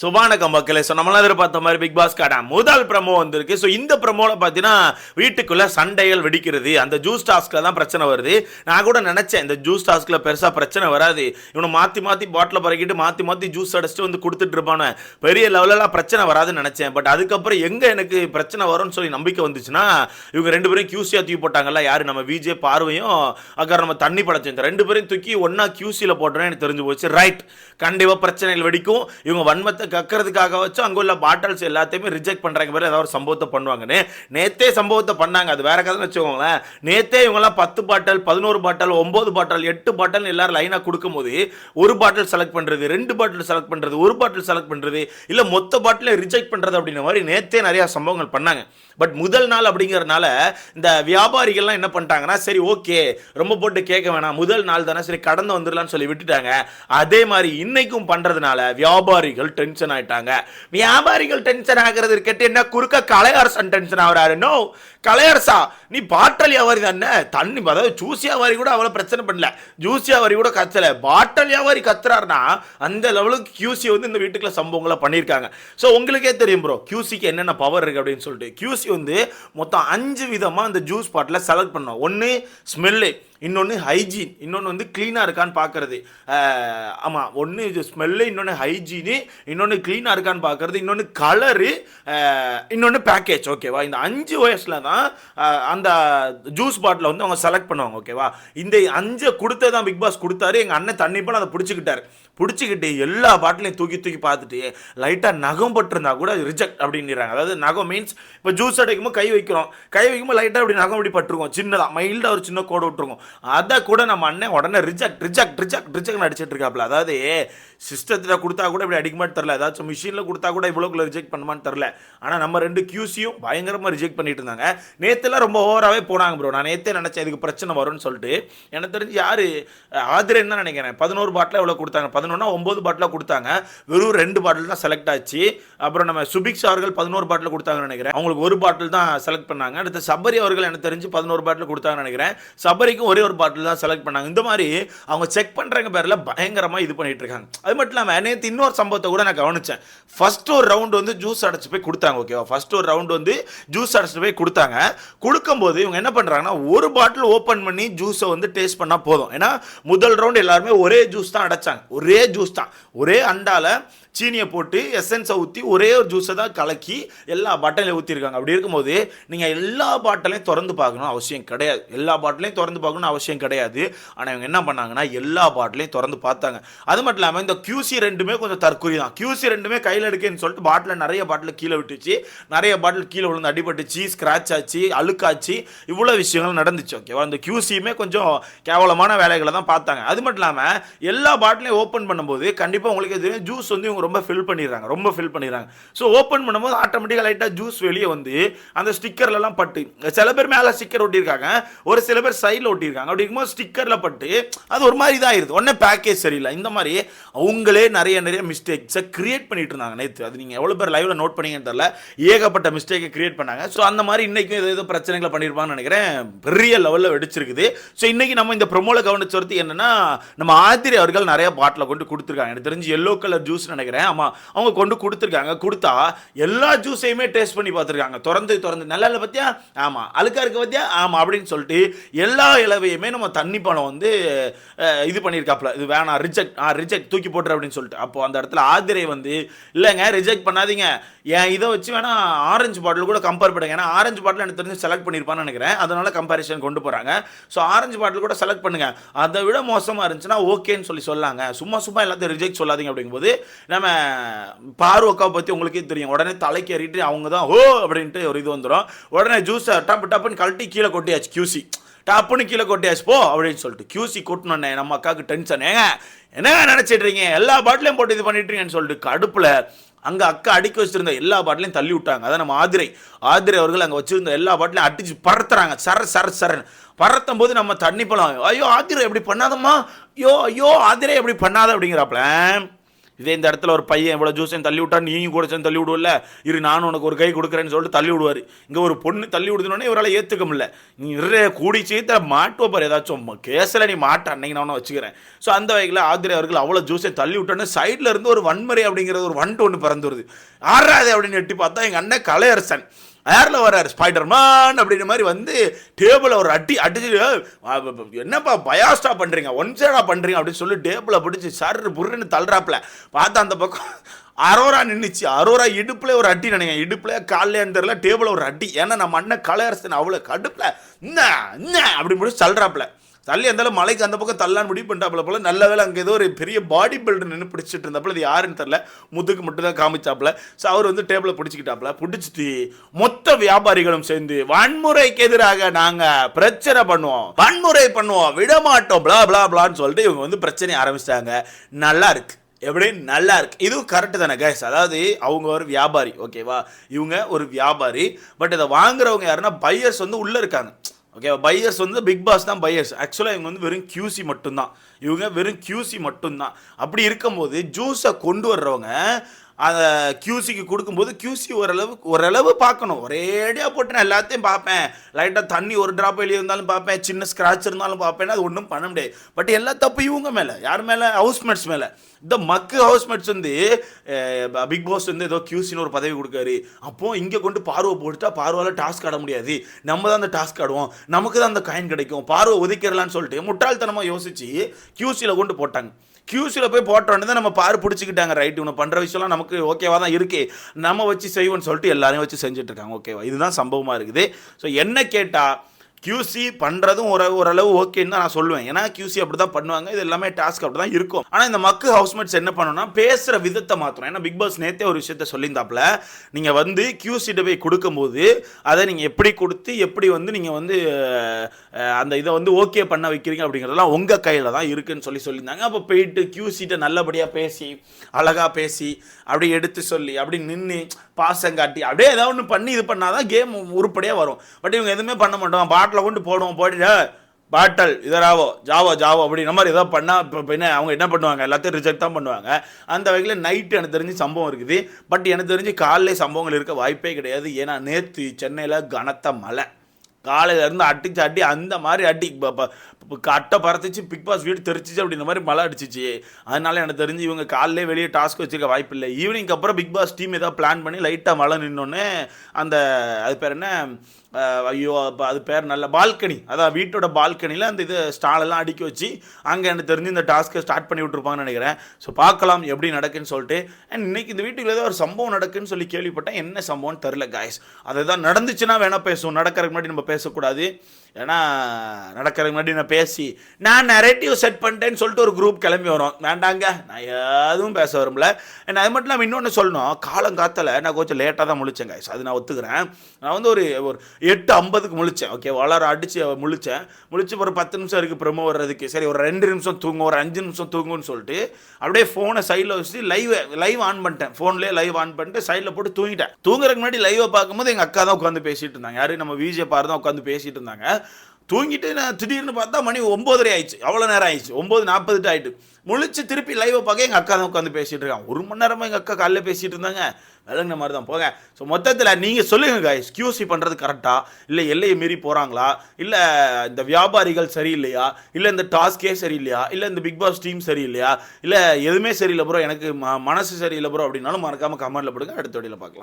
So வணக்கம் மக்களே so நம்மளாம் எதிர்பார்த்த மாதிரி பிக் பாஸ் காடா. முதல் ப்ரமோ வந்திருக்கு. ஸோ இந்த ப்ரமோவில் பார்த்தீங்கன்னா வீட்டுக்குள்ள சண்டைகள் வெடிக்கிறது. அந்த ஜூஸ் டாஸ்கில் தான் பிரச்சனை வருது. நான் கூட நினச்சேன் இந்த ஜூஸ் டாஸ்கில் பெருசாக பிரச்சனை வராது. இவனை மாற்றி மாற்றி பாட்டில் பறக்கிட்டு மாற்றி மாற்றி ஜூஸ் அடிச்சுட்டு வந்து கொடுத்துட்டு இருப்பானே. பெரிய லெவலெலாம் பிரச்சனை வராதுன்னு நினச்சேன். பட் அதுக்கப்புறம் எங்கே எனக்கு பிரச்சனை வரும்னு சொல்லி நம்பிக்கை வந்துச்சுன்னா இவங்க ரெண்டு பேரும் கியூசியாக தூக்கி போட்டாங்கல்ல. யார்? நம்ம விஜே பார்வையும் அக்கறம் நம்ம தண்ணி படைச்சோம் இந்த ரெண்டு பேரையும் தூக்கி ஒன்றா கியூசியில் போட்டோன்னு எனக்கு தெரிஞ்சு போச்சு. ரைட் கண்டிப்பாக பிரச்சனைகள் வெடிக்கும். இவங்க வன்மத்தை கக்கிறதுக்காக வச்சு அங்கே உள்ள பாட்டில்ஸ் எல்லாத்தையுமே ரிஜெக்ட் பண்ணுறாங்க பேர் ஏதாவது ஒரு சம்பவத்தை பண்ணுவாங்கன்னு. நேத்தே சம்பவத்தை பண்ணாங்க. அது வேற கதை வச்சுக்கோங்களேன். நேத்தே இவங்கெல்லாம் பத்து பாட்டல் பதினோரு பாட்டல் ஒம்பது பாட்டல் எட்டு பாட்டல் எல்லாரும் லைனாக கொடுக்கும்போது ஒரு பாட்டில் செலக்ட் பண்ணுறது ரெண்டு பாட்டில் செலக்ட் பண்ணுறது ஒரு பாட்டில் செலக்ட் பண்ணுறது இல்லை மொத்த பாட்டிலை ரிஜெக்ட் பண்ணுறது அப்படின்ற மாதிரி நேத்தே நிறையா சம்பவங்கள் பண்ணாங்க. பட் முதல் நாள் அப்படிங்கிறதுனால இந்த வியாபாரிகள்லாம் என்ன பண்ணிட்டாங்கன்னா சரி ஓகே ரொம்ப போட்டு கேட்க வேணாம். முதல் நாள் தானே சரி கடந்து வந்துடலாம்னு சொல்லி விட்டுட்டாங்க. அதே மாதிரி இன்னைக்கும் பண்ணுறதுனால வியாபாரிகள் டென் டென்ஷன் ஆயிட்டாங்க. வியாபாரிகள் டென்ஷன் ஆகிறது இருக்கட்டு என்ன குறுக்க கலையரசன் டென்ஷன் ஆகிறாரு? நோ கலையரசா? நீ பாட்டல் வியாபாரி தானே? தண்ணி அதாவது ஜூஸ் வியாபாரி கூட அவ்வளோ பிரச்சனை பண்ணல. ஜூஸ் வியாபாரி கூட கத்தல. பாட்டல் வியாபாரி கத்துறாருன்னா அந்த லெவலுக்கு கியூசி வந்து இந்த வீட்டுக்குள்ள சம்பவங்களை பண்ணியிருக்காங்க. ஸோ உங்களுக்கே தெரியும் ப்ரோ கியூசிக்கு என்னென்ன பவர் இருக்குது அப்படின்னு சொல்லிட்டு. கியூசி வந்து மொத்தம் அஞ்சு விதமாக அந்த ஜூஸ் பாட்டில் செலக்ட் பண்ணோம். ஒன்று ஸ்மெல்லு இன்னொன்று ஹைஜீன் இன்னொன்று வந்து க்ளீனாக இருக்கான்னு பார்க்கறது ஆமாம் ஒன்று இது ஸ்மெல்லு இன்னொன்று ஹைஜீனு இன்னொன்று க்ளீனாக இருக்கான்னு பார்க்குறது இன்னொன்று கலரு இன்னொன்று பேக்கேஜ் ஓகேவா இந்த அஞ்சு வயசில் தான் அந்த ஜூஸ் பாட்டில் வந்து அவங்க செலக்ட் பண்ணுவாங்க ஓகேவா இந்த அஞ்சை கொடுத்தே தான் பிக் பாஸ் கொடுத்தாரு. எங்கள் அண்ணன் தண்ணி போல அதை பிடிச்சிக்கிட்டாரு. பிடிச்சிக்கிட்டு எல்லா பாட்டிலையும் தூக்கி தூக்கி பார்த்துட்டு லைட்டாக நகம் பட்டிருந்தா கூட ரிஜெக்ட் அப்படின்றாங்க அதாவது நகம் மீன்ஸ் இப்போ ஜூஸ் அடைக்கும்போது கை வைக்கிறோம். கை வைக்கும்போது லைட்டாக அப்படி நகம் இப்படி பட்டிருக்கோம். சின்னதாக மைல்டாக ஒரு சின்ன கோடு விட்டுருக்கோம். அதை கூட நம்ம அண்ணன் உடனே ரிஜெக்ட் ரிஜெக்ட் ரிஜெக்ட் ரிஜெக்ட் அடிச்சிட்டு இருக்காப்ல அதாவது சிஸ்டத்தில் கொடுத்தா கூட இப்படி அடிக்க மாட்டே தெரில ஏதாச்சும் மிஷினில் கொடுத்தா கூட இவ்வளோக்குள்ள ரிஜெக்ட் பண்ணுமான்னு தெரில ஆனால் நம்ம ரெண்டு கியூசியும் பயங்கரமாக ரிஜெக்ட் பண்ணிட்டு இருந்தாங்க. நேற்றுலாம் ரொம்ப ஓவராகவே போனாங்க ப்ரோ நான் நேற்றே நினச்சேன் இதுக்கு பிரச்சனை வரும்னு சொல்லிட்டு. எனக்கு தெரிஞ்சு யார்? ஆதிரன் தான் நினைக்கிறேன். பதினோரு பாட்டில் எவ்வளோ கொடுத்தாங்க? பதினொன்னா ஒம்பது பாட்டில் கொடுத்தாங்க. வெறும் ரெண்டு பாட்டில் தான் செலக்ட் ஆச்சு. அப்புறம் நம்ம சுபிக்ஸ் அவர்கள் பதினோரு பாட்டில் கொடுத்தாங்கன்னு நினைக்கிறேன். அவங்களுக்கு ஒரு பாட்டில் தான் செலக்ட் பண்ணாங்க. அடுத்து சபரி அவர்கள் எனக்கு தெரிஞ்சு பதினோரு பாட்டில் கொடுத்தாங்கன்னு நினைக்கிறேன். சபரிக்கும் ஒரே ஒரு பாட்டில் தான் செலக்ட் பண்ணாங்க. இந்த மாதிரி அவங்க செக் பண்ணுறங்க பேரில் பயங்கரமாக இது பண்ணிட்டு இருக்காங்க. அது மட்டும் இல்லாமல் நேற்று இன்னொரு சம்பவத்தை கூட நான் கவனிச்சேன். ஃபர்ஸ்ட் ஒரு ரவுண்ட் வந்து ஜூஸ் அடைச்சி போய் கொடுத்தாங்க ஓகேவா ஃபர்ஸ்ட் ஒரு ரவுண்ட் வந்து ஜூஸ் அடைச்சிட்டு போய் கொடுத்தாங்க. கொடுக்கும்போது இவங்க என்ன பண்ணுறாங்கன்னா ஒரு பாட்டில் ஓப்பன் பண்ணி ஜூஸை வந்து டேஸ்ட் பண்ணால் போதும். ஏன்னா முதல் ரவுண்ட் எல்லாருமே ஒரே ஜூஸ் தான் அடைச்சாங்க. ஒரே ஜூஸ் தான். ஒரே அண்டாவில் சீனியை போட்டு எசன்ஸை ஊற்றி ஒரே ஒரு ஜூஸை தான் கலக்கி எல்லா பாட்டிலையும் ஊற்றிருக்காங்க அப்படி இருக்கும்போது நீங்கள் எல்லா பாட்டிலையும் திறந்து பார்க்கணும் அவசியம் கிடையாது. எல்லா பாட்டிலையும் திறந்து பார்க்கணும் அவசியம் கிடையாது. ஆனால் இவங்க என்ன பண்ணாங்கன்னா எல்லா பாட்டிலையும் திறந்து பார்த்தாங்க. அது மட்டும் இல்லாமல் இந்த கியூசி ரெண்டுமே கொஞ்சம் தற்கொலை தான். கியூசி ரெண்டுமே கையில் எடுக்கேன்னு சொல்லிட்டு பாட்டில் நிறைய பாட்டில் கீழே விட்டுச்சு. நிறைய பாட்டில் கீழே விழுந்து அடிபட்டுச்சு ஸ்க்ராட்ச் ஆச்சு அழுக்காச்சு. இவ்வளோ விஷயங்கள் நடந்துச்சு. ஓகேவா அந்த கியூசியுமே கொஞ்சம் கேவலமான வேலைகளை தான் பார்த்தாங்க. அது மட்டும் இல்லாமல் எல்லா பாட்டிலையும் ஓப்பன் பண்ணும்போது கண்டிப்பாக உங்களுக்கு தெரியும் ஜூஸ் வந்து இவங்க ரொம்ப ஃபில் பண்ணிடுறாங்க ரொம்ப ஃபில் பண்ணிடுறாங்க. ஸோ ஓப்பன் பண்ணும்போது ஆட்டோமேட்டிக்காக லைட்டாக ஜூஸ் வெளியே வந்து அந்த ஸ்டிக்கர்லலாம் பட்டு சில பேர் மேலே ஸ்டிக்கர் ஒட்டியிருக்காங்க ஒரு சில பேர் சைடில் ஒட்டியிருக்காங்க. அப்படி இருக்கும்போது ஸ்டிக்கரில் பட்டு அது ஒரு மாதிரி இதாகிருது ஒன்றே பேக்கேஜ் சரியில்லை. இந்த மாதிரி அவங்களே நிறைய நிறைய மிஸ்டேக்ஸை கிரியேட் பண்ணிட்டு இருந்தாங்க நேற்று அது நீங்கள் எவ்வளோ பேர் லைவில் நோட் பண்ணீங்கன்னு தெரியல. ஏகப்பட்ட மிஸ்டேக்கை கிரியேட் பண்ணாங்க. ஸோ அந்த மாதிரி இன்றைக்கும் ஏதோ ஏதோ பிரச்சனைகளை பண்ணியிருப்பாங்கன்னு நினைக்கிறேன். பெரிய லெவலில் வெடிச்சிருக்குது. ஸோ இன்றைக்கி நம்ம இந்த ப்ரொமோவில் கவனிச்ச ஒருத்தி என்னன்னா நம்ம ஆதிரி அவர்கள் நிறைய பாட்டில் கொண்டு கொடுத்துருக்காங்க. எனக்கு தெரிஞ்சு எல்லோ கலர் ஜூஸ் நினைக்கிறேன். ஆமாம் அவங்க கொண்டு கொடுத்துருக்காங்க. கொடுத்தா எல்லா ஜூஸையுமே டேஸ்ட் பண்ணி பார்த்துருக்காங்க. திறந்து திறந்து. நல்லா இல்லை பார்த்தியா ஆமாம் அழுக்கா இருக்க பார்த்தியா ஆமாம் அப்படின்னு சொல்லிட்டு எல்லா இலவையுமே நம்ம தண்ணி பணம் வந்து இது பண்ணியிருக்காப்புல. இது வேணாம் ரிஜெக்ட் ஆ ரிஜெக்ட் தூக்கி போட்டுரு அப்படின்னு சொல்லிட்டு. அப்போ அந்த இடத்துல ஆதிரை வந்து இல்லைங்க ரிஜெக்ட் பண்ணாதீங்க. என் இதை வச்சு வேணா ஆரஞ்சு பாட்டில் கூட கம்பேர் பண்ணுங்க. ஏன்னா ஆரஞ்சு பாட்டில் எனக்கு தெரிஞ்சு செலக்ட் பண்ணியிருப்பான்னு நினைக்கிறேன். அதனால கம்பேரிஷன் கொண்டு போகிறாங்க ஸோ ஆரஞ்சு பாட்டில் கூட செலக்ட் பண்ணுங்க. அதை விட மோசமாக இருந்துச்சுன்னா ஓகேன்னு சொல்லி சொல்லாங்க. சும்மா சும்மா எல்லாத்தையும் ரிஜெக்ட் சொல்லாதீங்க அப்படிங்கும்போது நம்ம பார்வக்காவை பற்றி உங்களுக்கே தெரியும். உடனே தலைக்கு ஏறிட்டு அவங்க தான் ஓ அப்படின்ட்டு ஒரு இது வந்துடும் உடனே ஜூஸை டப்பு டப்புன்னு கழட்டி கீழே கொட்டியாச்சு கியூசி டப்புன்னு கீழே கொட்டியாச்சு போ அப்படின்னு சொல்லிட்டு கியூசி கொட்டினோன்னே நம்ம அக்காவுக்கு டென்ஷன் ஏங்க என்னங்க நினச்சிட்டு இருக்கீங்க? எல்லா பாட்டிலையும் போட்டு இது பண்ணிட்டுருங்கன்னு சொல்லிட்டு கடுப்பில் அங்கே அக்கா அடுக்கி வச்சுருந்த எல்லா பாட்டிலையும் தள்ளி விட்டாங்க. அதான் நம்ம ஆதிரை. ஆதிரை அவர்கள் அங்கே வச்சுருந்த எல்லா பாட்டிலையும் அடிச்சு பறத்துறாங்க சர சர சரன் பறத்தும் போது நம்ம தண்ணி பழம். ஐயோ ஆதிரை எப்படி பண்ணாதம்மா. ஐயோ ஐயோ ஆதிரை எப்படி பண்ணாத அப்படிங்கிறாப்ல இதே இந்த இடத்துல ஒரு பையன் இவ்வளோ ஜூஸையும் தள்ளி விட்டா நீயும் கூட சேர்ந்து தள்ளி விடுவல இரு நானும் உனக்கு ஒரு கை கொடுக்குறேன்னு சொல்லிட்டு தள்ளி விடுவார். இங்கே ஒரு பொண்ணு தள்ளி விடுதுனோடனே இவரால் ஏற்றுக்க முடியல. நீ இரு கூடி சீத்த மாட்டுவப்பார் ஏதாச்சும் கேஸில் நீ மாட்ட அன்னைக்கு நான் வச்சுக்கிறேன். ஸோ அந்த வகையில் ஆதிரி அவர்கள் அவ்வளோ ஜூஸை தள்ளி விட்டோன்னே சைடில் இருந்து ஒரு வன்முறை அப்படிங்கிறது ஒரு வண்டு ஒன்று பிறந்து வருது ஆறாது அப்படின்னு எட்டி பார்த்தா எங்கள் அண்ணன் கலையரசன். ஏரில் வர்றாரு? ஸ்பைடர்மேன் அப்படின்ற மாதிரி வந்து டேபிளை ஒரு அட்டி அடிச்சு என்னப்பா பயாஸ்டா பண்ணுறீங்க ஒன் சைடாக பண்ணுறீங்க அப்படின்னு சொல்லி டேபிளை பிடிச்சி சர் புருன்னு தள்ளுறாப்புல. பார்த்தா அந்த பக்கம் அரோரா நின்றுச்சு அரோரா இடுப்புல ஒரு அட்டி நினைங்க இடுப்புல காலையான்னு தெரியல. டேபிளில் ஒரு அட்டி ஏன்னா நம்ம அண்ணன் கலையரசன் அவ்வளோ கடுப்பில் என்ன? என்ன? அப்படி முடிச்சு தள்ளுறாப்புல. தள்ளி இருந்தாலும் மலைக்கு அந்த பக்கம் தள்ளான்னு முடிவு பண்ணிட்டாப்புல போல. நல்ல வேலை அங்கே ஏதோ ஒரு பெரிய பாடி பில்டர் நின்று பிடிச்சிட்டு இருந்தாப்புல. இது யாருன்னு தெரில முதுக்கு மட்டும் தான் காமிச்சாப்புல. ஸோ அவர் வந்து டேபிளை பிடிச்சிக்கிட்டாப்புல. பிடிச்சிட்டு மொத்த வியாபாரிகளும் சேர்ந்து வன்முறைக்கு எதிராக நாங்கள் பிரச்சனை பண்ணுவோம். வன்முறை பண்ணுவோம். விடமாட்டோம். பிளா பிளா பிளான்னு சொல்லிட்டு இவங்க வந்து பிரச்சனையை ஆரம்பிச்சிட்டாங்க. நல்லா இருக்கு. எப்படி? நல்லா இருக்கு. இதுவும் கரெக்டு தானே கேஸ் அதாவது அவங்க ஒரு வியாபாரி ஓகேவா இவங்க ஒரு வியாபாரி. பட் இதை வாங்குறவங்க யாருன்னா பையர்ஸ் வந்து உள்ளே இருக்காங்க. ஓகேவா பையர்ஸ் வந்து பிக் பாஸ் தான் பையர்ஸ் ஆக்சுவலாக இவங்க வந்து வெறும் கியூசி மட்டும்தான். இவங்க வெறும் கியூசி மட்டும்தான். அப்படி இருக்கும்போது ஜூஸை கொண்டு வர்றவங்க அதை கியூசிக்கு கொடுக்கும்போது கியூசி ஓரளவு ஓரளவு பார்க்கணும். ஒரேடியாக போட்டு நான் எல்லாத்தையும் பார்ப்பேன். லைட்டாக தண்ணி ஒரு ட்ராப் வெளியே இருந்தாலும் பார்ப்பேன். சின்ன ஸ்க்ராட்ச் இருந்தாலும் பார்ப்பேன். அது ஒன்றும் பண்ண முடியாது. பட் எல்லா தப்பு இவங்க மேலே. யார் மேலே? ஹவுஸ்மேட்ஸ் மேலே. இந்த மக்கு ஹவுஸ்மேட்ஸ் வந்து பிக் பாஸ் வந்து ஏதோ கியூசின்னு ஒரு பதவி கொடுக்காரு. அப்போது இங்கே கொண்டு பார்வை போட்டுட்டா பார்வையில் டாஸ்க் ஆட முடியாது. நம்ம தான் அந்த டாஸ்க் ஆடுவோம். நமக்கு தான் அந்த காயின் கிடைக்கும். பார்வை ஒதுக்கிடலான்னு சொல்லிட்டு முட்டாள்தனமாக யோசிச்சு கியூசியில் கொண்டு போட்டாங்க. கியூஸில் போய் போட்டோன்னு தான் நம்ம பாரு பிடிச்சிக்கிட்டாங்க. ரைட் இவனை பண்ணுற விஷயம்லாம் நமக்கு ஓகேவா தான் இருக்கே. நம்ம வச்சு செய்வோன்னு சொல்லிட்டு எல்லாரையும் வச்சு செஞ்சுட்டு இருக்காங்க. ஓகேவா இதுதான் சம்பவமாக இருக்குது. ஸோ என்ன கேட்டால் கியூசி பண்ணுறதும் ஒரு ஓரளவு ஓகேன்னு தான் நான் சொல்லுவேன். ஏன்னா கியூசி அப்படி தான் பண்ணுவாங்க. இது எல்லாமே டாஸ்க் அப்படி தான் இருக்கும். ஆனால் இந்த மக்கு ஹவுஸ்மேட்ஸ் என்ன பண்ணணும்னா பேசுகிற விதத்தை மாற்றணும் ஏன்னா பிக் பாஸ் நேத்தே ஒரு விஷயத்த சொல்லியிருந்தாப்புல நீங்கள் வந்து கியூசிட்ட போய் கொடுக்கும்போது அதை நீங்கள் எப்படி கொடுத்து எப்படி வந்து நீங்கள் வந்து அந்த இதை வந்து ஓகே பண்ண வைக்கிறீங்க அப்படிங்கிறதெல்லாம் உங்கள் கையில் தான் இருக்குன்னு சொல்லி சொல்லியிருந்தாங்க. அப்போ போயிட்டு கியூசிட்ட நல்லபடியாக பேசி அழகாக பேசி அப்படி எடுத்து சொல்லி அப்படி நின்று பாசம் காட்டி அப்படியே ஏதாவது ஒன்று பண்ணி இது பண்ணாதான் கேம் உருப்படியாக வரும். பட் இவங்க எதுவுமே பண்ண மாட்டோம். பாட்டில் கொண்டு போடுவோம் போட்டுட்டு பாட்டல் இதராவோ ஜாவோ ஜாவோ அப்படின்ற மாதிரி ஏதோ பண்ணால் இப்போ என்ன அவங்க என்ன பண்ணுவாங்க? எல்லாத்தையும் ரிஜெக்ட் தான் பண்ணுவாங்க. அந்த வகையில் நைட்டு எனக்கு தெரிஞ்சு சம்பவம் இருக்குது. பட் எனக்கு தெரிஞ்சு காலையில் சம்பவங்கள் இருக்க வாய்ப்பே கிடையாது. ஏன்னா நேற்று சென்னையில் கனத்த மழை. காலையிலேருந்து அடிச்சு அடி அந்த மாதிரி அடி இப்போ கட்டை பறத்துச்சு பிக் பாஸ் வீடு தெரிச்சிச்சு அப்படின்ற மாதிரி மழை அடிச்சிச்சு. அதனால எனக்கு தெரிஞ்சு இவங்க காலையிலே வெளியே டாஸ்க் வச்சிருக்க வாய்ப்பு இல்லை. ஈவினிங்க்கு அப்புறம் பிக் பாஸ் டீம் ஏதாவது பிளான் பண்ணி லைட்டாக மழை நின்னோன்னே அந்த அது பேர் என்ன? ஐயோ அப்போ அது பேர் நல்ல பால்கனி. அதான் வீட்டோட பால்கனியில் அந்த இது ஸ்டாலெல்லாம் அடுக்கி வச்சு அங்கே எனக்கு தெரிஞ்சு இந்த டாஸ்க்கை ஸ்டார்ட் பண்ணி விட்ருப்பாங்கன்னு நினைக்கிறேன். ஸோ பார்க்கலாம் எப்படி நடக்குன்னு சொல்லிட்டு. அண்ட் இன்னைக்கு இந்த வீட்டுக்கு ஏதோ ஒரு சம்பவம் நடக்குன்னு சொல்லி கேள்விப்பட்டேன். என்ன சம்பவம்னு தெரில காய்ஸ் அதுதான் நடந்துச்சுன்னா வேணால் பேசுவோம். நடக்கிறதுக்கு முன்னாடி நம்ம பேசக்கூடாது. ஏன்னா நடக்கிறதுக்கு முன்னாடி நான் பேசி நான் நரேட்டிவ் செட் பண்ணிட்டேன்னு சொல்லிட்டு ஒரு குரூப் கிளம்பி வரும். வேண்டாங்க நான் எதுவும் பேச வரும்ல நான் அது மட்டும் இல்லாமல் இன்னொன்று சொல்லணும். காலங்காத்தில் நான் கொஞ்சம் லேட்டாக தான் முழிச்சேன் அது நான் ஒத்துக்கிறேன். நான் வந்து ஒரு ஒரு எட்டு ஐம்பதுக்கு முழிச்சேன் ஓகே வளர அடித்து முழிச்சேன். முழிச்சு ஒரு பத்து நிமிஷம் இருக்குது ப்ரமோ வர்றதுக்கு. சரி ஒரு ரெண்டு நிமிஷம் தூங்கும் ஒரு அஞ்சு நிமிஷம் தூங்கும்னு சொல்லிட்டு அப்படியே ஃபோனை சைடில் வச்சு லைவ் லைவ் ஆன் பண்ணிட்டேன். ஃபோன்லேயே லைவ் ஆன் பண்ணிட்டு சைடில் போட்டு தூங்கிட்டேன். தூங்குறதுக்கு முன்னாடி லைவை பார்க்கும்போது எங்கள் அக்கா தான் உட்காந்து பேசிகிட்டு இருந்தாங்க. யாரும் நம்ம விஜய் பாரு தான் உட்காந்து பேசிட்டு இருந்தாங்க. தூங்கிட்டு நான் திடீர்னு பார்த்தா மணி ஒம்போதரை ஆயிடுச்சு. அவ்வளோ நேரம் ஆயிடுச்சு. ஒம்பது நாற்பதுட்டு ஆயிட்டு. முழிச்சு திருப்பி லைவை பார்க்க எங்கள் அக்கா தான் உட்காந்து பேசிட்டு இருக்காங்க. ஒரு மணி நேரமாக எங்கள் அக்கா காலையில் பேசிட்டு இருந்தாங்க. விளங்கின மாதிரி தான் போங்க. ஸோ மொத்தத்தில் நீங்கள் சொல்லுங்க guys. கியூசி பண்ணுறது கரெக்டாக இல்லை எல்லையை மீறி போகிறாங்களா இல்லை இந்த வியாபாரிகள் சரியில்லையா? இல்லை இந்த டாஸ்கே சரியில்லையா? இல்லை இந்த பிக் பாஸ் டீம் சரியில்லையா? இல்லை எதுவுமே சரியில்லை ப்ரோ எனக்கு ம- மனசு சரியில்லை ப்ரோ அப்படின்னாலும் மறக்காமல் கமெண்ட்டில் போடுங்க. அடுத்த வழியில் பார்க்கலாம்.